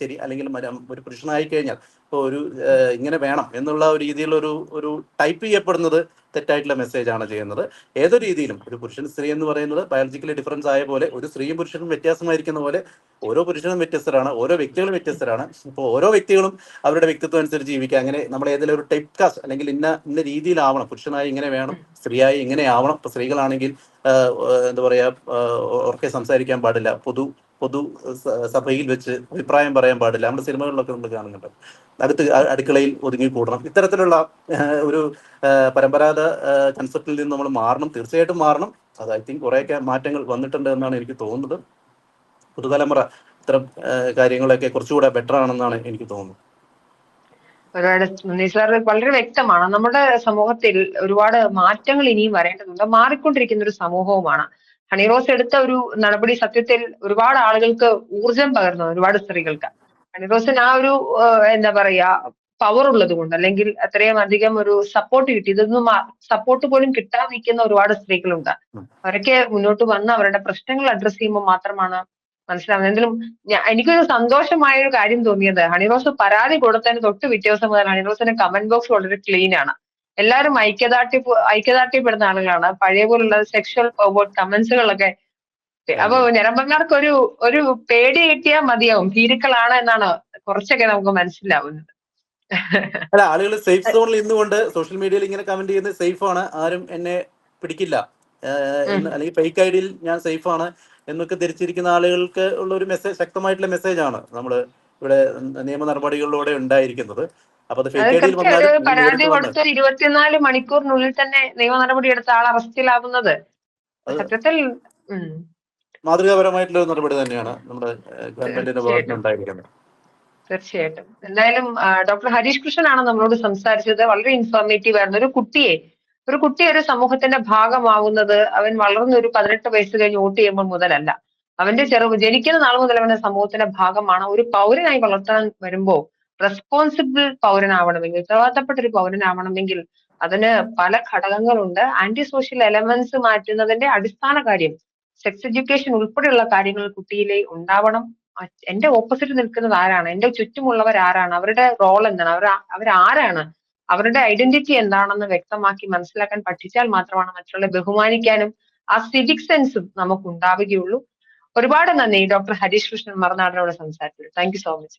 ശരി അല്ലെങ്കിൽ ഒരു പുരുഷനായി കഴിഞ്ഞാൽ ഇപ്പോൾ ഒരു ഇങ്ങനെ വേണം എന്നുള്ള ഒരു രീതിയിലുള്ള ഒരു ഒരു ടൈപ്പ് ചെയ്യപ്പെടുന്നത് തെറ്റായിട്ടുള്ള മെസ്സേജ് ആണ് ചെയ്യുന്നത്. ഏതൊരു രീതിയിലും ഒരു പുരുഷൻ സ്ത്രീ എന്ന് പറയുന്നത് ബയോളജിക്കലി ഡിഫറൻസ് ആയ പോലെ ഒരു സ്ത്രീയും പുരുഷനും വ്യത്യാസമായിരിക്കുന്ന പോലെ ഓരോ പുരുഷനും വ്യത്യസ്തരാണ് ഓരോ വ്യക്തികളും വ്യത്യസ്തരാണ്. ഇപ്പോൾ ഓരോ വ്യക്തികളും അവരുടെ വ്യക്തിത്വം അനുസരിച്ച് ജീവിക്കുക അങ്ങനെ നമ്മൾ ഏതെങ്കിലും ഒരു ടൈപ്പ് കാസ്റ്റ് അല്ലെങ്കിൽ ഇന്ന ഇന്ന രീതിയിലാവണം. പുരുഷനായി ഇങ്ങനെ വേണം സ്ത്രീയായി ഇങ്ങനെ ആവണം. ഇപ്പൊ സ്ത്രീകളാണെങ്കിൽ എന്താ പറയാ ഉറക്കെ സംസാരിക്കാൻ പാടില്ല. പൊതു പൊതു സഭയിൽ വെച്ച് അഭിപ്രായം പറയാൻ പാടില്ല. നമ്മുടെ സിനിമകളിലൊക്കെ നമ്മൾ കാണുന്നുണ്ട്. അടുത്ത് അടുക്കളയിൽ ഒതുങ്ങി കൂടണം. ഇത്തരത്തിലുള്ള ഒരു പരമ്പരാഗത കൺസെപ്റ്റിൽ നിന്ന് നമ്മൾ മാറണം. തീർച്ചയായിട്ടും മാറണം. അത് ഐ തിങ്ക് കുറേയൊക്കെ മാറ്റങ്ങൾ വന്നിട്ടുണ്ട് എന്നാണ് എനിക്ക് തോന്നുന്നത്. പുതുതലമുറ ഇത്തരം കാര്യങ്ങളൊക്കെ കുറച്ചുകൂടെ ബെറ്റർ ആണെന്നാണ് എനിക്ക് തോന്നുന്നത്. ഒരുപാട് സാർ. വളരെ വ്യക്തമാണ്. നമ്മുടെ സമൂഹത്തിൽ ഒരുപാട് മാറ്റങ്ങൾ ഇനിയും വരേണ്ടതുണ്ട്. മാറിക്കൊണ്ടിരിക്കുന്ന ഒരു സമൂഹവുമാണ്. ഹണിറോസ് എടുത്ത ഒരു നടപടി സത്യത്തിൽ ഒരുപാട് ആളുകൾക്ക് ഊർജം പകർന്നു ഒരുപാട് സ്ത്രീകൾക്ക്. ഹണിറോസിന് ആ ഒരു എന്താ പറയാ പവർ ഉള്ളത് കൊണ്ട് അല്ലെങ്കിൽ അത്രയും അധികം ഒരു സപ്പോർട്ട് കിട്ടി ഇതൊന്നും സപ്പോർട്ട് പോലും കിട്ടാതെ നിൽക്കുന്ന ഒരുപാട് സ്ത്രീകളുണ്ട്. അവരൊക്കെ മുന്നോട്ട് വന്ന് അവരുടെ പ്രശ്നങ്ങൾ അഡ്രസ് ചെയ്യുമ്പോൾ മാത്രമാണ് മനസ്സിലാവുന്നത്. എന്തെങ്കിലും ഞാ- എനിക്കൊരു സന്തോഷമായ ഒരു കാര്യം തോന്നിയത് ഹണിറോസ് പരാതി കൊടുത്തതിന് തൊട്ട് പിറ്റേ ദിവസം മുതൽ ഹണിറോസിന്റെ കമന്റ് ബോക്സ് വളരെ ക്ലീൻ ആണ്. എല്ലാവരും ഐക്യദാർഢ്യ ഐക്യദാർഢ്യപ്പെടുന്ന ആളുകളാണ്. പഴയ പോലുള്ള സെക്ഷൽ കമന്റ്സുകളൊക്കെ അപ്പൊ ഞരമ്പന്മാർക്ക് ഒരു ഒരു പേടി കിട്ടിയാൽ മതിയാവും. ഭീരുക്കളാണ് എന്നാണ് കുറച്ചൊക്കെ നമുക്ക് മനസ്സിലാവുന്നത്. അല്ല ആളുകൾ സേഫ് സോണിൽ ഇന്നുകൊണ്ട് സോഷ്യൽ മീഡിയയിൽ ഇങ്ങനെ കമന്റ് ചെയ്യുന്നത് സേഫ് ആണ്. ആരും എന്നെ പിടിക്കില്ല. അല്ലെങ്കിൽ ഫേക്ക് ഐഡിയിൽ ഞാൻ സേഫ് ആണ് എന്നൊക്കെ ധരിച്ചിരിക്കുന്ന ആളുകൾക്ക് ഉള്ള ഒരു മെസ്സേജ് ശക്തമായിട്ടുള്ള മെസ്സേജ് ആണ് നമ്മൾ ഇവിടെ നിയമ നടപടികളിലൂടെ ഉണ്ടായിരിക്കുന്നത്. അപ്പൊ പരാതി കൊടുത്ത ഇരുപത്തിനാല് മണിക്കൂറിനുള്ളിൽ തന്നെ നിയമ നടപടി എടുത്ത ആൾ അറസ്റ്റിലാവുന്നത്. സത്യത്തിൽ മാതൃകാപരമായിട്ടുള്ള നടപടി തന്നെയാണ് നമ്മുടെ ഗവൺമെന്റിന്റെ ഭാഗത്ത് തീർച്ചയായിട്ടും. എന്തായാലും ഡോക്ടർ ഹരീഷ് കൃഷ്ണനാണ് നമ്മളോട് സംസാരിച്ചത്. വളരെ ഇൻഫോർമേറ്റീവ് ആയിരുന്നു. ഒരു കുട്ടിയെ ഒരു കുട്ടി ഒരു സമൂഹത്തിന്റെ ഭാഗമാവുന്നത് അവൻ വളർന്ന ഒരു പതിനെട്ട് വയസ്സ് കഴിഞ്ഞ് വോട്ട് ചെയ്യുമ്പോൾ മുതലല്ല. അവന്റെ ചെറു ജനിക്കുന്ന നാൾ മുതൽ അവന്റെ സമൂഹത്തിന്റെ ഭാഗമാണ്. ഒരു പൗരനായി വളർത്താൻ വരുമ്പോ റെസ്പോൺസിബിൾ പൗരനാവണമെങ്കിൽ ഉത്തരവാദിത്തപ്പെട്ട ഒരു പൗരനാവണമെങ്കിൽ അതിന് പല ഘടകങ്ങളുണ്ട്. ആന്റി സോഷ്യൽ എലമെന്റ്സ് മാറ്റുന്നതിന്റെ അടിസ്ഥാന കാര്യം സെക്സ് എഡ്യൂക്കേഷൻ ഉൾപ്പെടെയുള്ള കാര്യങ്ങൾ കുട്ടിയിലെ ഉണ്ടാവണം. എന്റെ ഓപ്പോസിറ്റ് നിൽക്കുന്നത് ആരാണ്? എന്റെ ചുറ്റുമുള്ളവർ ആരാണ്? അവരുടെ റോൾ എന്താണ്? അവർ അവരാരാണ്? അവരുടെ ഐഡന്റിറ്റി എന്താണെന്ന് വ്യക്തമാക്കി മനസ്സിലാക്കാൻ പഠിച്ചാൽ മാത്രമാണ് മറ്റുള്ള ബഹുമാനിക്കാനും ആ സിവിക് സെൻസും നമുക്ക് ഉണ്ടാവുകയുള്ളൂ. ഒരുപാട് നന്ദി. ഡോക്ടർ ഹരീഷ് കൃഷ്ണൻ മറുനാടിനോട് സംസാരിച്ചത് thank you so much